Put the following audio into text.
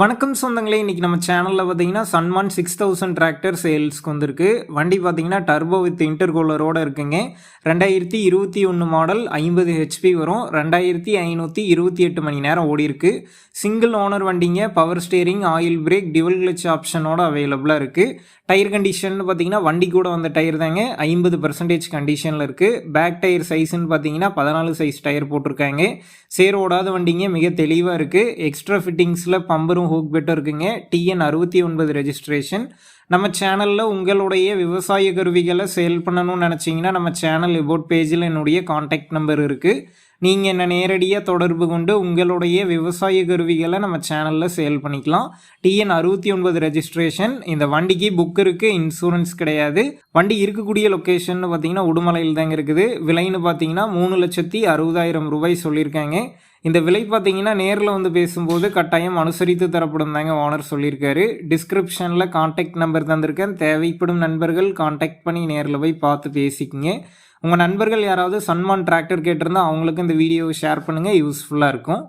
வணக்கம் சொந்தங்களே இன்றைக்கி நம்ம சேனலில் பார்த்தீங்கன்னா சன்மான் சிக்ஸ் தௌசண்ட் டிராக்டர் சேல்ஸ்க்கு வந்திருக்கு. வண்டி பார்த்தீங்கன்னா டர்போ வித் இன்டர்கூலரோடு இருக்குங்க. ரெண்டாயிரத்தி இருபத்தி ஒன்று மாடல் ஐம்பது ஹெச்பி வரும். ரெண்டாயிரத்தி ஐநூற்றி இருபத்தி எட்டு மணி நேரம் ஓடி இருக்கு. சிங்கிள் ஓனர் வண்டிங்க பவர் ஸ்டேரிங் ஆயில் பிரேக் டிவல் கிளச் ஆப்ஷனோட அவைலபிளாக இருக்குது டயர் கண்டிஷன் பார்த்தீங்கன்னா வண்டி கூட வந்த டயர் தாங்க. ஐம்பது பர்சன்டேஜ் கண்டிஷனில் இருக்குது பேக் டயர் சைஸ்ன்னு பார்த்தீங்கன்னா பதினாலு சைஸ் டயர் போட்டிருக்காங்க. சேர் ஓடாத வண்டிங்க மிக தெளிவாக இருக்குது எக்ஸ்ட்ரா ஃபிட்டிங்ஸில் பம்பரும் ஹூக் பெட்டும் இருக்குங்க. டிஎன் அறுபத்தி ஒன்பது ரெஜிஸ்ட்ரேஷன் நம்ம சேனலில் உங்களுடைய விவசாய கருவிகளை சேல் பண்ணணும்னு நினச்சிங்கன்னா நம்ம சேனல் இபோட் பேஜில் என்னுடைய காண்டாக்ட் நம்பர் இருக்குது நீங்கள் என்னை நேரடியாக தொடர்பு கொண்டு உங்களுடைய விவசாய கருவிகளை நம்ம சேனலில் சேல் பண்ணிக்கலாம். டிஎன் அறுபத்தி ஒன்பது ரெஜிஸ்ட்ரேஷன் இந்த வண்டிக்கு புக் இருக்குது இன்சூரன்ஸ் கிடையாது. வண்டி இருக்கக்கூடிய லொக்கேஷன் பார்த்தீங்கன்னா உடுமலையில் தாங்க இருக்குது. விலைன்னு பார்த்தீங்கன்னா மூணு லட்சத்தி அறுபதாயிரம் ரூபாய் சொல்லியிருக்காங்க. இந்த விலை பார்த்தீங்கன்னா நேரில் வந்து பேசும்போது கட்டாயம் அனுசரித்து தரப்படும் தாங்க ஓனர் சொல்லியிருக்காரு. டிஸ்கிரிப்ஷனில் காண்டாக்ட் நம்பர் தந்திருக்கேன். தேவைப்படும் நண்பர்கள் காண்டாக்ட் பண்ணி நேரில் போய் பார்த்து பேசிக்கங்க. உங்கள் நண்பர்கள் யாராவது சன்மான் டிராக்டர் கேட்டிருந்தால் அவங்களுக்கு இந்த வீடியோவை ஷேர் பண்ணுங்கள் யூஸ்ஃபுல்லாக இருக்கும்.